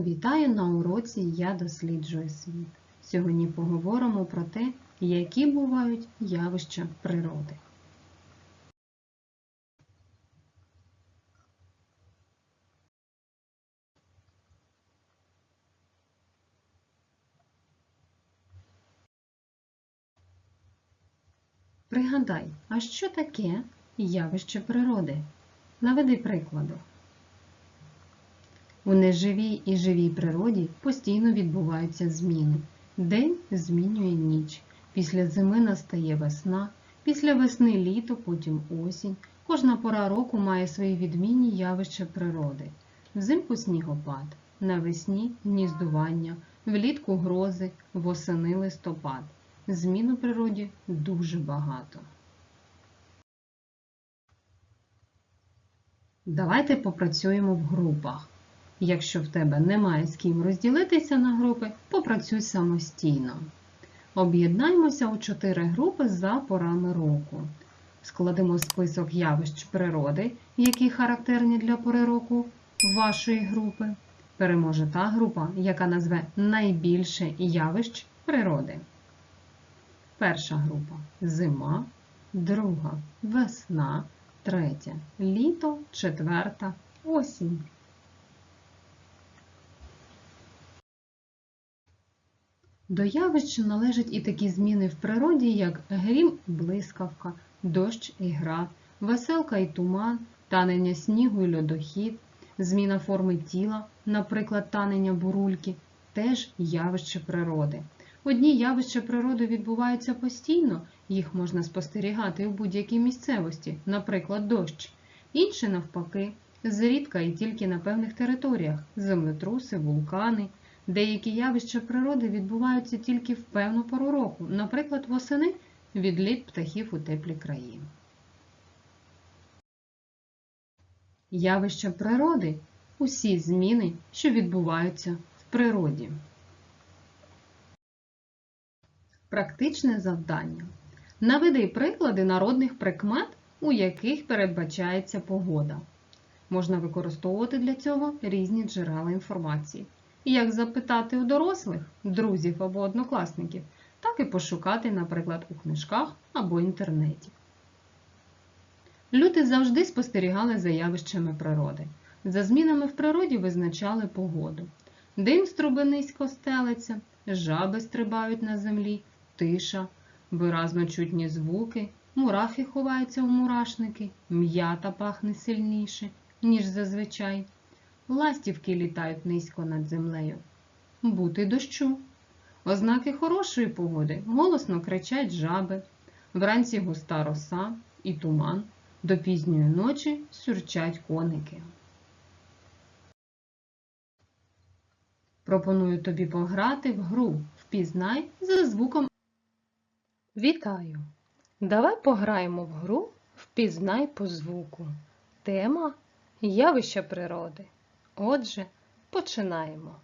Вітаю на уроці Я досліджую світ. Сьогодні поговоримо про те, які бувають явища природи. Пригадай, а що таке явище природи? Наведи приклади. У неживій і живій природі постійно відбуваються зміни. День змінює ніч. Після зими настає весна, після весни літо, потім осінь. Кожна пора року має свої відмінні явища природи. Взимку снігопад, навесні гніздування, влітку грози, восени листопад. Змін у природі дуже багато. Давайте попрацюємо в групах. Якщо в тебе немає з ким розділитися на групи, попрацюй самостійно. Об'єднаймося у чотири групи за порами року. Складемо список явищ природи, які характерні для пори року вашої групи. Переможе та група, яка назве найбільше явищ природи. Перша група зима, друга весна, третя літо, четверта осінь. До явищ належать і такі зміни в природі, як грім, блискавка, дощ і град, веселка і туман, танення снігу і льодохід, зміна форми тіла, наприклад, танення бурульки, теж явище природи. Одні явища природи відбуваються постійно, їх можна спостерігати у будь-якій місцевості, наприклад, дощ. Інші, навпаки, зрідка і тільки на певних територіях землетруси, вулкани. Деякі явища природи відбуваються тільки в певну пору року, наприклад, восени відліт птахів у теплі краї. Явища природи усі зміни, що відбуваються в природі. Практичне завдання. Наведи приклади народних прикмет, у яких передбачається погода. Можна використовувати для цього різні джерела інформації. Як запитати у дорослих, друзів або однокласників, так і пошукати, наприклад, у книжках або інтернеті. Люди завжди спостерігали за явищами природи. За змінами в природі визначали погоду. Дим струби низько стелиться, жаби стрибають на землі, тиша, виразно чутні звуки, мурахи ховаються в мурашники, м'ята пахне сильніше, ніж зазвичай. Ластівки літають низько над землею. Бути дощу. Ознаки хорошої погоди голосно кричать жаби, вранці густа роса і туман, до пізньої ночі сюрчать коники. Пропоную тобі пограти в гру Впізнай за звуком. Вітаю! Давай пограємо в гру Впізнай по звуку. Тема Явища природи. Отже, починаємо.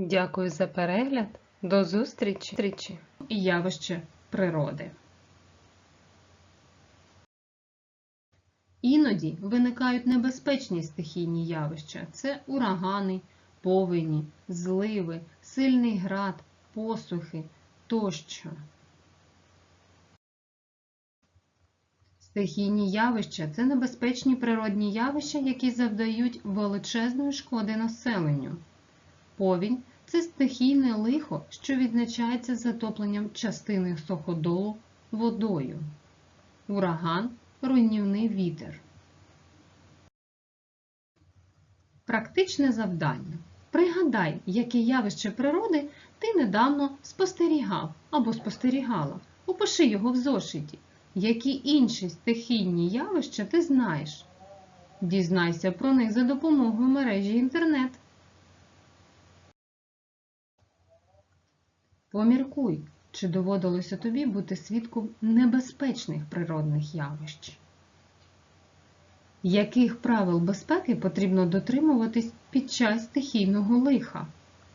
Дякую за перегляд. До зустрічі. і Явище природи. Іноді виникають небезпечні стихійні явища. Це урагани, повені, зливи, сильний град, посухи тощо. Стихійні явища це небезпечні природні явища, які завдають величезної шкоди населенню. Повінь це стихійне лихо, що відзначається затопленням частини суходолу водою. Ураган руйнівний вітер. Практичне завдання. Пригадай, яке явище природи ти недавно спостерігав або спостерігала. Опиши його в зошиті. Які інші стихійні явища ти знаєш? Дізнайся про них за допомогою мережі інтернет. Поміркуй, чи доводилося тобі бути свідком небезпечних природних явищ. Яких правил безпеки потрібно дотримуватись під час стихійного лиха?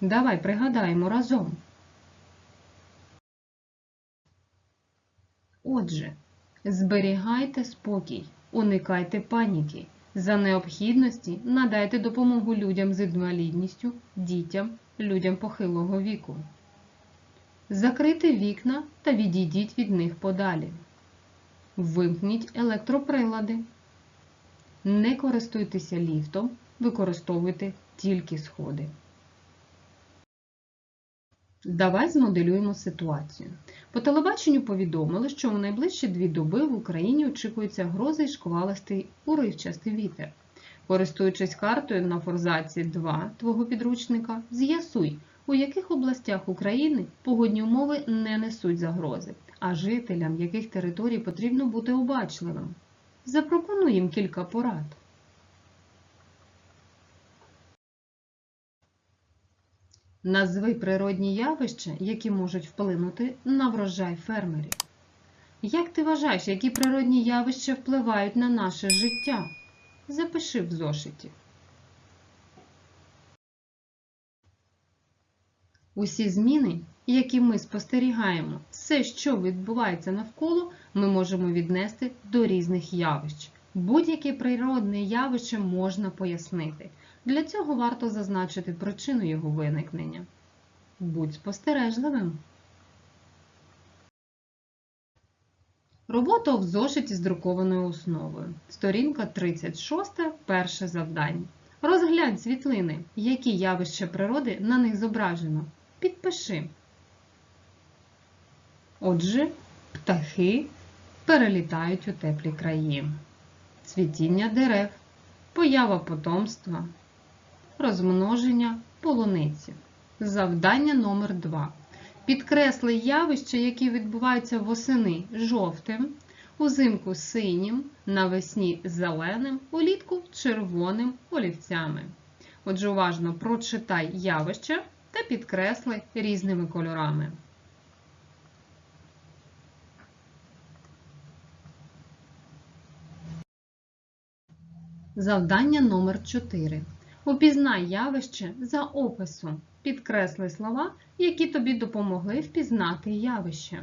Давай пригадаємо разом. Отже, зберігайте спокій, уникайте паніки. За необхідності надайте допомогу людям з інвалідністю, дітям, людям похилого віку. Закрийте вікна та відійдіть від них подалі. Вимкніть електроприлади. Не користуйтеся ліфтом, використовуйте тільки сходи. Давай змоделюємо ситуацію. По телебаченню повідомили, що у найближчі дві доби в Україні очікується грози і шквалистий уривчастий вітер. Користуючись картою на форзаці 2 твого підручника, з'ясуй, у яких областях України погодні умови не несуть загрози, а жителям яких територій потрібно бути обачливим. Запропонуй їм кілька порад. Назви природні явища, які можуть вплинути на врожай фермерів. Як ти вважаєш, які природні явища впливають на наше життя? Запиши в зошиті. Усі зміни, які ми спостерігаємо, все, що відбувається навколо, ми можемо віднести до різних явищ. Будь-яке природне явище можна пояснити. Для цього варто зазначити причину його виникнення. Будь спостережливим. Робота в зошиті з друкованою основою. Сторінка 36. Перше завдання. Розглянь світлини, які явища природи на них зображено. Підпиши. Отже, птахи перелітають у теплі краї. Цвітіння дерев, поява потомства, розмноження полуниці. Завдання номер 2 Підкресли явища, які відбуваються восени жовтим, узимку синім, навесні зеленим, улітку червоним олівцями. Отже, уважно прочитай явища та підкресли різними кольорами. Завдання номер 4. Упізнай явище за описом. Підкресли слова, які тобі допомогли впізнати явище.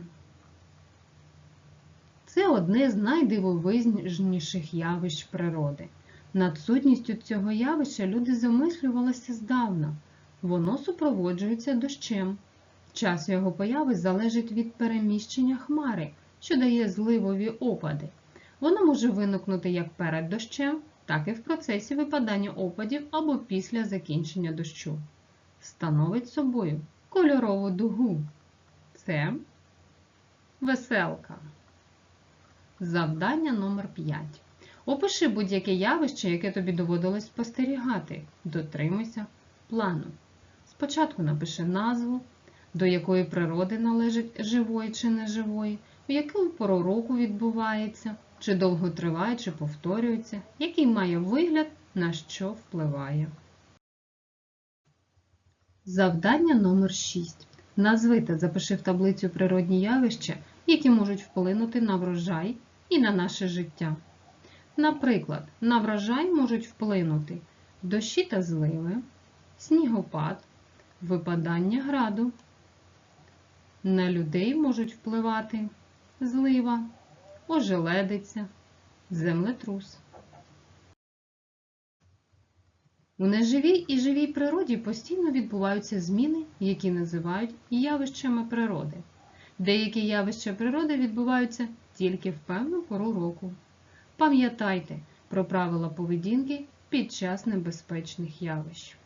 Це одне з найдивовижніших явищ природи. Над сутністю цього явища люди замислювалися здавна. Воно супроводжується дощем. Час його появи залежить від переміщення хмари, що дає зливові опади. Воно може виникнути як перед дощем, так і в процесі випадання опадів або після закінчення дощу. Становить собою кольорову дугу. Це веселка. Завдання номер 5. Опиши будь-яке явище, яке тобі доводилось спостерігати. Дотримуйся плану. Спочатку напиши назву, до якої природи належить живої чи неживої, в яку пору року відбувається, чи довго триває, чи повторюється, який має вигляд, на що впливає. Завдання номер 6. Назви та запиши в таблицю природні явища, які можуть вплинути на врожай і на наше життя. Наприклад, на врожай можуть вплинути дощі та зливи, снігопад, випадання граду. На людей можуть впливати злива, ожеледиця, землетрус. У неживій і живій природі постійно відбуваються зміни, які називають явищами природи. Деякі явища природи відбуваються тільки в певну пору року. Пам'ятайте про правила поведінки під час небезпечних явищ.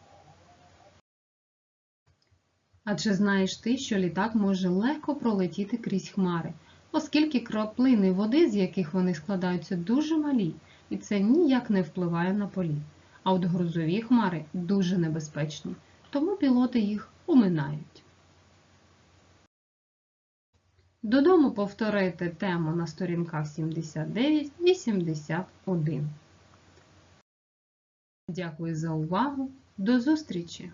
А чи знаєш ти, що літак може легко пролетіти крізь хмари, оскільки краплини води, з яких вони складаються, дуже малі, і це ніяк не впливає на політ. А от грузові хмари дуже небезпечні, тому пілоти їх уминають. Додому повторити тему на сторінках 79-81. Дякую за увагу. До зустрічі!